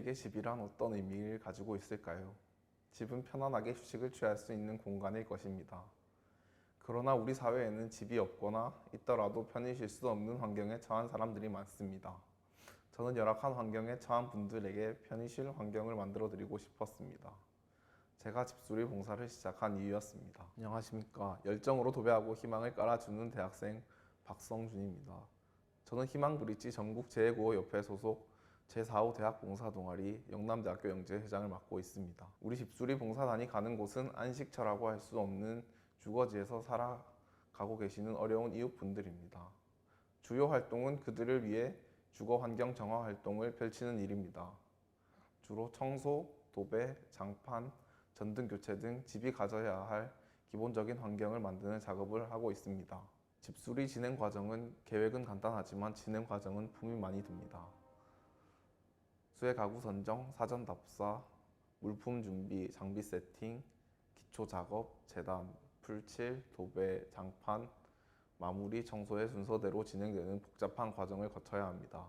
우리에게 집이란 어떤 의미를 가지고 있을까요? 집은 편안하게 휴식을 취할 수 있는 공간일 것입니다. 그러나 우리 사회에는 집이 없거나 있더라도 편히 쉴 수 없는 환경에 처한 사람들이 많습니다. 저는 열악한 환경에 처한 분들에게 편히 쉴 환경을 만들어 드리고 싶었습니다. 제가 집수리 봉사를 시작한 이유였습니다. 안녕하십니까. 열정으로 도배하고 희망을 깔아주는 대학생 박성준입니다. 저는 희망브릿지 전국 제9호협회 소속 제4호 대학 봉사 동아리 영남대학교 영재회장을 맡고 있습니다. 우리 집수리 봉사단이 가는 곳은 안식처라고 할 수 없는 주거지에서 살아가고 계시는 어려운 이웃분들입니다. 주요 활동은 그들을 위해 주거 환경 정화 활동을 펼치는 일입니다. 주로 청소, 도배, 장판, 전등 교체 등 집이 가져야 할 기본적인 환경을 만드는 작업을 하고 있습니다. 집수리 진행 과정은 계획은 간단하지만 진행 과정은 품이 많이 듭니다. 수해 가구 선정, 사전 답사, 물품 준비, 장비 세팅, 기초 작업, 재단, 풀칠, 도배, 장판, 마무리, 청소의 순서대로 진행되는 복잡한 과정을 거쳐야 합니다.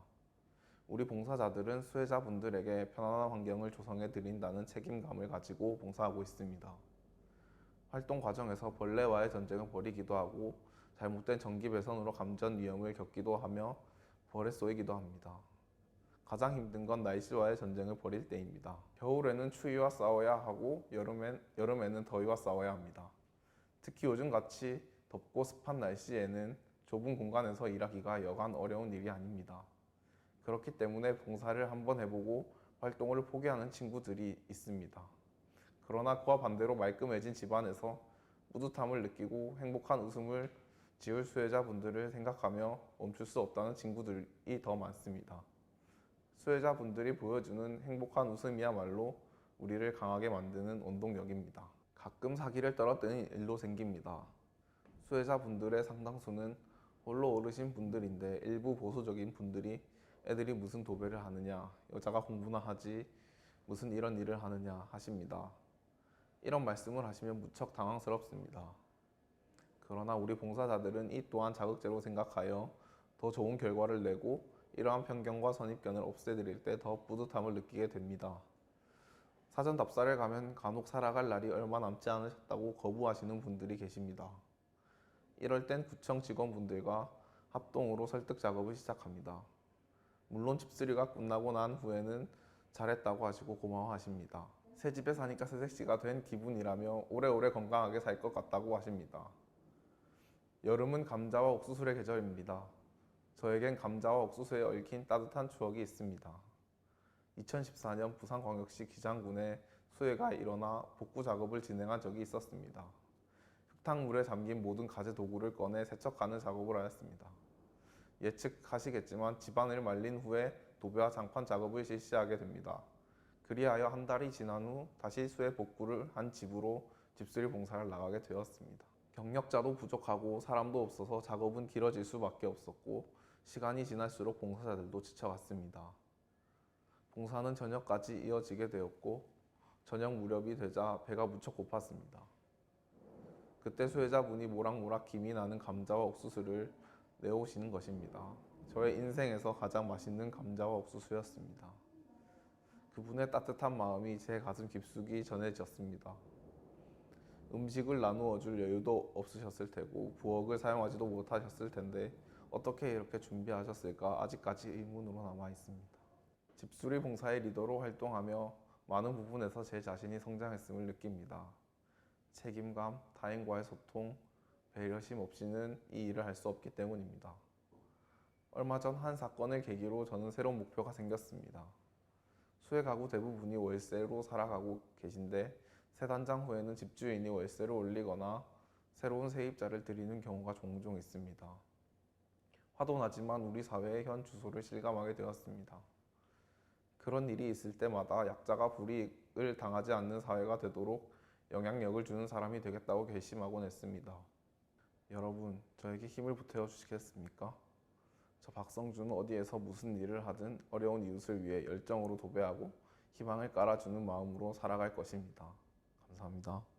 우리 봉사자들은 수혜자분들에게 편안한 환경을 조성해 드린다는 책임감을 가지고 봉사하고 있습니다. 활동 과정에서 벌레와의 전쟁을 벌이기도 하고 잘못된 전기 배선으로 감전 위험을 겪기도 하며 벌에 쏘이기도 합니다. 가장 힘든 건 날씨와의 전쟁을 벌일 때입니다. 겨울에는 추위와 싸워야 하고 여름엔, 여름에는 더위와 싸워야 합니다. 특히 요즘 같이 덥고 습한 날씨에는 좁은 공간에서 일하기가 여간 어려운 일이 아닙니다. 그렇기 때문에 봉사를 한번 해보고 활동을 포기하는 친구들이 있습니다. 그러나 그와 반대로 말끔해진 집안에서 뿌듯함을 느끼고 행복한 웃음을 지을 수혜자분들을 생각하며 멈출 수 없다는 친구들이 더 많습니다. 수혜자분들이 보여주는 행복한 웃음이야말로 우리를 강하게 만드는 원동력입니다. 가끔 사기를 떨어뜨리는 일도 생깁니다. 수혜자분들의 상당수는 홀로 어르신 분들인데 일부 보수적인 분들이 애들이 무슨 도배를 하느냐, 여자가 공부나 하지, 무슨 이런 일을 하느냐 하십니다. 이런 말씀을 하시면 무척 당황스럽습니다. 그러나 우리 봉사자들은 이 또한 자극제로 생각하여 더 좋은 결과를 내고 이러한 편견과 선입견을 없애드릴 때 더 뿌듯함을 느끼게 됩니다. 사전 답사를 가면 간혹 살아갈 날이 얼마 남지 않으셨다고 거부하시는 분들이 계십니다. 이럴 땐 구청 직원분들과 합동으로 설득 작업을 시작합니다. 물론 집수리가 끝나고 난 후에는 잘했다고 하시고 고마워하십니다. 새 집에 사니까 새색시가 된 기분이라며 오래오래 건강하게 살 것 같다고 하십니다. 여름은 감자와 옥수수의 계절입니다. 저에겐 감자와 옥수수에 얽힌 따뜻한 추억이 있습니다. 2014년 부산광역시 기장군에 수해가 일어나 복구 작업을 진행한 적이 있었습니다. 흙탕물에 잠긴 모든 가재 도구를 꺼내 세척하는 작업을 하였습니다. 예측하시겠지만 집안을 말린 후에 도배와 장판 작업을 실시하게 됩니다. 그리하여 한 달이 지난 후 다시 수해 복구를 한 집으로 집수리 봉사를 나가게 되었습니다. 경력자도 부족하고 사람도 없어서 작업은 길어질 수밖에 없었고 시간이 지날수록 봉사자들도 지쳐갔습니다. 봉사는 저녁까지 이어지게 되었고 저녁 무렵이 되자 배가 무척 고팠습니다. 그때 수혜자분이 모락모락 김이 나는 감자와 옥수수를 내오시는 것입니다. 저의 인생에서 가장 맛있는 감자와 옥수수였습니다. 그분의 따뜻한 마음이 제 가슴 깊숙이 전해졌습니다. 음식을 나누어 줄 여유도 없으셨을 테고 부엌을 사용하지도 못하셨을 텐데 어떻게 이렇게 준비하셨을까 아직까지 의문으로 남아 있습니다. 집수리 봉사의 리더로 활동하며 많은 부분에서 제 자신이 성장했음을 느낍니다. 책임감, 타인과의 소통, 배려심 없이는 이 일을 할 수 없기 때문입니다. 얼마 전 한 사건을 계기로 저는 새로운 목표가 생겼습니다. 수혜 가구 대부분이 월세로 살아가고 계신데 세 단장 후에는 집주인이 월세를 올리거나 새로운 세입자를 들이는 경우가 종종 있습니다. 화도 나지만 우리 사회의 현 주소를 실감하게 되었습니다. 그런 일이 있을 때마다 약자가 불이익을 당하지 않는 사회가 되도록 영향력을 주는 사람이 되겠다고 결심하곤 했습니다. 여러분, 저에게 힘을 보태어 주시겠습니까? 저 박성준은 어디에서 무슨 일을 하든 어려운 이웃을 위해 열정으로 도배하고 희망을 깔아주는 마음으로 살아갈 것입니다. 감사합니다.